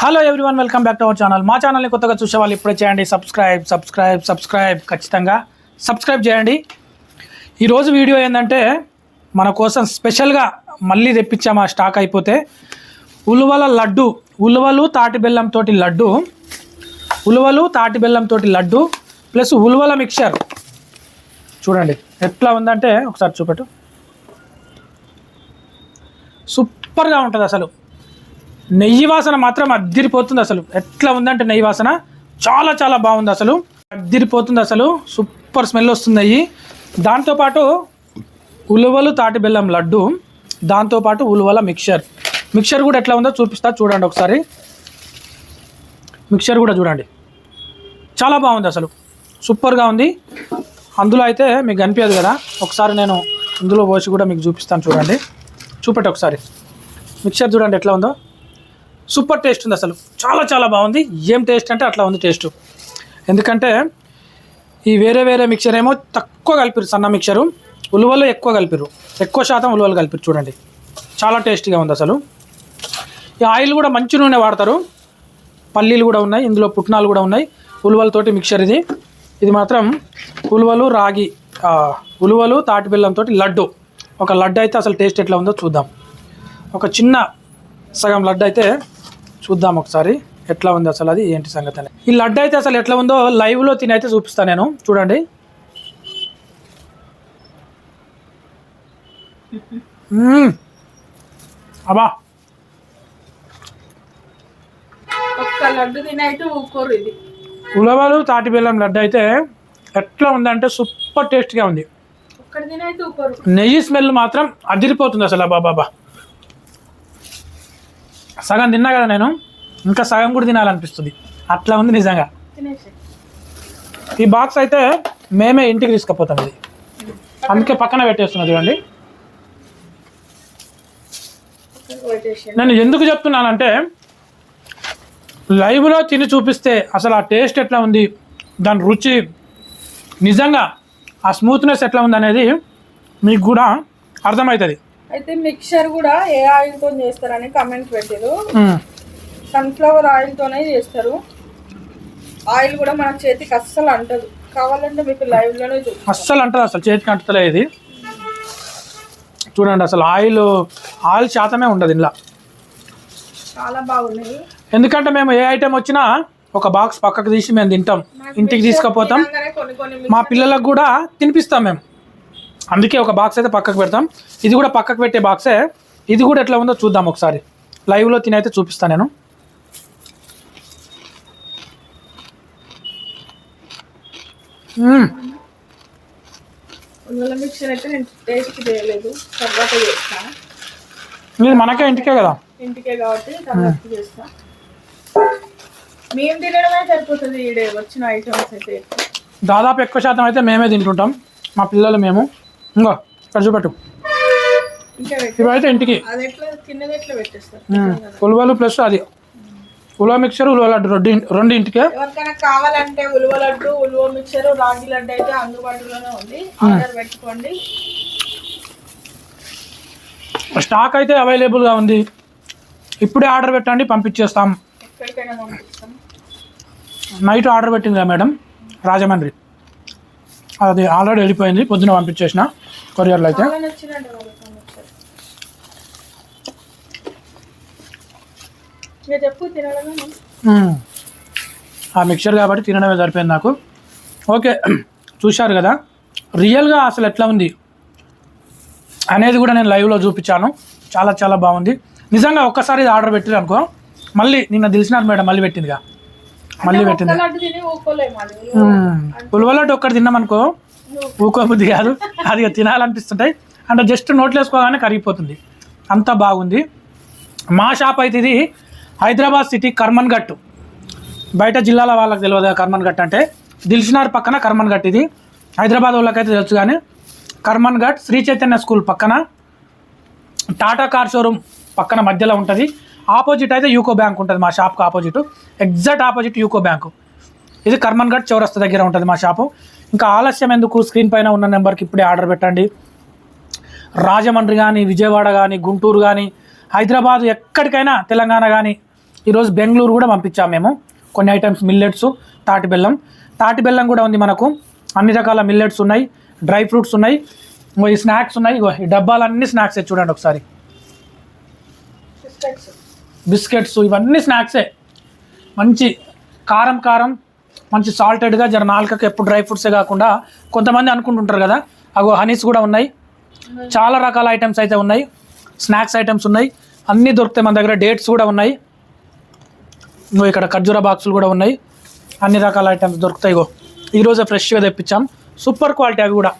Hello everyone welcome back to our channel మా ఛానల్ని కొత్తగా చూసే వాళ్ళు ఇప్పుడే చేయండి. సబ్స్క్రైబ్ సబ్స్క్రైబ్ సబ్స్క్రైబ్ ఖచ్చితంగా సబ్స్క్రైబ్ చేయండి. ఈరోజు వీడియో ఏంటంటే మన కోసం స్పెషల్గా మళ్ళీ తెప్పించాము ఆ స్టాక్ అయిపోతే ఉలువల లడ్డు ఉలువలు తాటి బెల్లంతో లడ్డు ఉలువలు తాటి బెల్లంతో లడ్డు ప్లస్ ఉలువల మిక్చర్. చూడండి ఎట్లా ఉందంటే ఒకసారి చూపెట్టు. సూపర్గా ఉంటుంది అసలు. నెయ్యి వాసన మాత్రం అద్దిరిపోతుంది అసలు. ఎట్లా ఉందంటే నెయ్యి వాసన? చాలా చాలా బాగుంది అసలు. అద్దిరిపోతుంది అసలు. సూపర్ స్మెల్ వస్తుంది దాంతోపాటు ఉలువలు తాటి బెల్లం లడ్డు. దాంతోపాటు ఉలువల మిక్చర్. మిక్చర్ కూడా ఎట్లా ఉందో చూపిస్తా చూడండి ఒకసారి. మిక్చర్ కూడా చూడండి. చాలా బాగుంది అసలు. సూపర్గా ఉంది. అందులో అయితే మీకు కనిపించదు కదా. ఒకసారి నేను ఇందులో పోసి కూడా మీకు చూపిస్తాను చూడండి. చూపెట్టి ఒకసారి. మిక్చర్ చూడండి ఎట్లా ఉందో. సూపర్ టేస్ట్ ఉంది అసలు. చాలా చాలా బాగుంది. ఏం టేస్ట్ అంటే అట్లా ఉంది టేస్ట్. ఎందుకంటే ఈ వేరే వేరే మిక్చర్ ఏమో తక్కువ కలిపిరు సన్న మిక్చరు ఉలువలు ఎక్కువ కలిపిరు ఎక్కువ శాతం ఉలువలు కలిపిరు చూడండి. చాలా టేస్టీగా ఉంది అసలు. ఈ ఆయిల్ కూడా మంచి నూనె వాడతారు. పల్లీలు కూడా ఉన్నాయి ఇందులో పుట్నాలు కూడా ఉన్నాయి. ఉలువలతోటి మిక్చర్ ఇది. ఇది మాత్రం ఉలువలు రాగి ఉలువలు తాటి బెల్లంతో లడ్డు. ఒక లడ్డు అయితే అసలు టేస్ట్ ఎట్లా ఉందో చూద్దాం. ఒక చిన్న సగం లడ్డు అయితే చూద్దాం ఒకసారి. ఎట్లా ఉంది అసలు అది? ఏంటి సంగతి అని ఈ లడ్డు అయితే అసలు ఎట్లా ఉందో లైవ్లో తిని అయితే చూపిస్తాను నేను. చూడండి. అబ్బా. ఉలవలు తాటి బెల్లం లడ్డు అయితే ఎట్లా ఉందంటే సూపర్ టేస్ట్గా ఉంది. నెయ్యి స్మెల్ మాత్రం అదిరిపోతుంది అసలు. అబ్బా బాబా సగం తిన్నా కదా నేను? ఇంకా సగం కూడా తినాలనిపిస్తుంది. అట్లా ఉంది నిజంగా. ఈ బాక్స్ అయితే మేమే ఇంటికి తీసుకుపోతాం ఇది. అందుకే పక్కన పెట్టేస్తున్నా చూడండి. నేను ఎందుకు చెప్తున్నానంటే లైవ్లో తిని చూపిస్తే అసలు ఆ టేస్ట్ ఎట్లా ఉంది దాని రుచి నిజంగా ఆ స్మూత్నెస్ ఎట్లా ఉంది అనేది మీకు కూడా అర్థమవుతుంది. అయితే మిక్చర్ కూడా ఏ ఆయిల్తో చేస్తారని కమెంట్ పెట్టారు. సన్ఫ్లవర్ ఆయిల్ తోనే చేస్తారు. ఆయిల్ కూడా మన చేతికి అస్సలు అంటదు. కావాలంటే మీకు లైవ్లోనే చూపిస్తాను అస్సలు అంటది అసలు చేతికి అంటలే ఇది. చూడండి అసలు ఆయిల్ ఆయిల్ శాతమే ఉండదు ఇంట్లో చాలా బాగున్నాయి ఎందుకంటే మేము ఏ ఐటెం వచ్చినా ఒక బాక్స్ పక్కకు తీసి మేము తింటాం. ఇంటికి తీసుకుపోతాం. మా పిల్లలకు కూడా తినిపిస్తాం మేము. అందుకే ఒక బాక్స్ అయితే పక్కకు పెడతాం. ఇది కూడా పక్కకు పెట్టే బాక్సే ఇది కూడా ఎట్లా ఉందో చూద్దాం ఒకసారి. లైవ్లో తినైతే చూపిస్తాను నేను. మ్మ్. ఉల్లిగడ్డ మిక్చర్ అయితే నేను టేస్ట్ చేయలేదు. తర్వాత చేస్తా. ఇది మనకే ఇంటికే కదా? ఇంటికే కాబట్టి తర్వాత చేస్తా. మేము తినడమే సరిపోతుంది. ఈడే వచ్చిన ఐటమ్స్ అయితే. దాదాపు ఎక్కువ శాతం అయితే మేమే తింటుంటాం. మా పిల్లలు మేము. ఇంకో ఇంకా పెట్టి. ఇవైతే ఇంటికి. ఉలవలు ప్లస్ అది. ఉలవ మిక్చర్ ఉలవ లడ్డు రెండు రెండు ఇంటికే. కావాలంటే ఉలువ లడ్డు ఉలువ మిక్చర్ రాగి లడ్డు అయితే అందుబాటులోనే ఉంది. ఆర్డర్ పెట్టుకోండి. స్టాక్ అయితే అవైలబుల్గా ఉంది. ఇప్పుడే ఆర్డర్ పెట్టండి పంపించేస్తాం. నైట్ ఆర్డర్ పెట్టింది కదా మేడం. రాజమండ్రి. అది ఆల్రెడీ వెళ్ళిపోయింది పొద్దున పంపించేసిన కొరియర్లో అయితే. ఆ మిక్చర్ కాబట్టి తినడమే సరిపోయింది నాకు. ఓకే చూశారు కదా? రియల్గా అసలు ఎట్లా ఉంది అనేది కూడా నేను లైవ్లో చూపించాను. చాలా చాలా బాగుంది. నిజంగా ఒక్కసారి ఇది ఆర్డర్ పెట్టింది అనుకో మళ్ళీ నిన్న తెలిసినారు మేడం మళ్ళీ పెట్టిందిగా. మళ్ళీ పెట్టింది. ఒక్క లడ్డు తిని ఊకోలేము అది. ఉలవలట్టు ఒక్కటి తిన్నామనుకో ఊకోబుద్ధి కాదు. అది తినాలనిపిస్తుంటాయి. అంటే జస్ట్ నోట్లో వేసుకోగానే కరిగిపోతుంది. అంత బాగుంది. మా షాప్ అయితే ఇది హైదరాబాద్ సిటీ కర్మన్ ఘట్ బయట జిల్లాల వాళ్ళకి తెలియదు కదా కర్మన్ ఘట్ అంటే. దిల్సినార్ పక్కన కర్మన్ ఘట్ ఇది. హైదరాబాద్ వాళ్ళకైతే తెలుసు కానీ కర్మన్ ఘట్ శ్రీ చైతన్య స్కూల్ పక్కన. టాటా కార్ షోరూమ్ పక్కన మధ్యలో ఉంటుంది. ఆపోజిట్ అయితే యూకో బ్యాంక్ ఉంటుంది మా షాప్కి opposite. Exact opposite UCO bank. ఇది కర్మన్ ఘట్ చౌరస్తా దగ్గర ఉంటుంది మా షాపు. ఇంకా ఆలస్యం ఎందుకు? స్క్రీన్ పైన ఉన్న నెంబర్కి ఇప్పుడే ఆర్డర్ పెట్టండి. రాజమండ్రి కానీ విజయవాడ కానీ గుంటూరు కానీ హైదరాబాద్ ఎక్కడికైనా తెలంగాణ కానీ ఈరోజు బెంగళూరు కూడా పంపించాము మేము. కొన్ని ఐటమ్స్ మిల్లెట్స్ తాటి బెల్లం. తాటి బెల్లం కూడా ఉంది మనకు. అన్ని రకాల మిల్లెట్స్ ఉన్నాయి డ్రై ఫ్రూట్స్ ఉన్నాయి ఈ స్నాక్స్ ఉన్నాయి. ఈ డబ్బాలన్నీ స్నాక్స్ చూడండి ఒకసారి. బిస్కెట్స్ ఇవన్నీ స్నాక్సే. మంచి కారం కారం మంచి సాల్టెడ్గా జర నాలుకకి ఎప్పుడు డ్రై ఫ్రూట్సే కాకుండా కొంతమంది అనుకుంటుంటారు కదా అగో హనీస్ కూడా ఉన్నాయి. చాలా రకాల ఐటమ్స్ అయితే ఉన్నాయి. స్నాక్స్ ఐటమ్స్ ఉన్నాయి. అన్నీ దొరుకుతాయి మన దగ్గర. డేట్స్ కూడా ఉన్నాయి. నువ్వు ఇక్కడ ఖర్జూర బాక్సులు కూడా ఉన్నాయి. అన్ని రకాల ఐటమ్స్ దొరుకుతాయి గో ఈరోజే ఫ్రెష్గా తెప్పించాం. సూపర్ క్వాలిటీ అవి కూడా.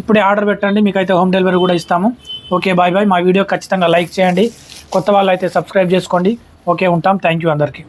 ఇప్పుడే ఆర్డర్ పెట్టండి. మీకైతే హోమ్ డెలివరీ కూడా ఇస్తాము. Okay bye bye. మా వీడియో ఖచ్చితంగా లైక్ చేయండి. కొత్త వాళ్ళు అయితే సబ్స్క్రైబ్ చేసుకోండి. ఓకే ఉంటాం. థ్యాంక్ యూ అందరికీ.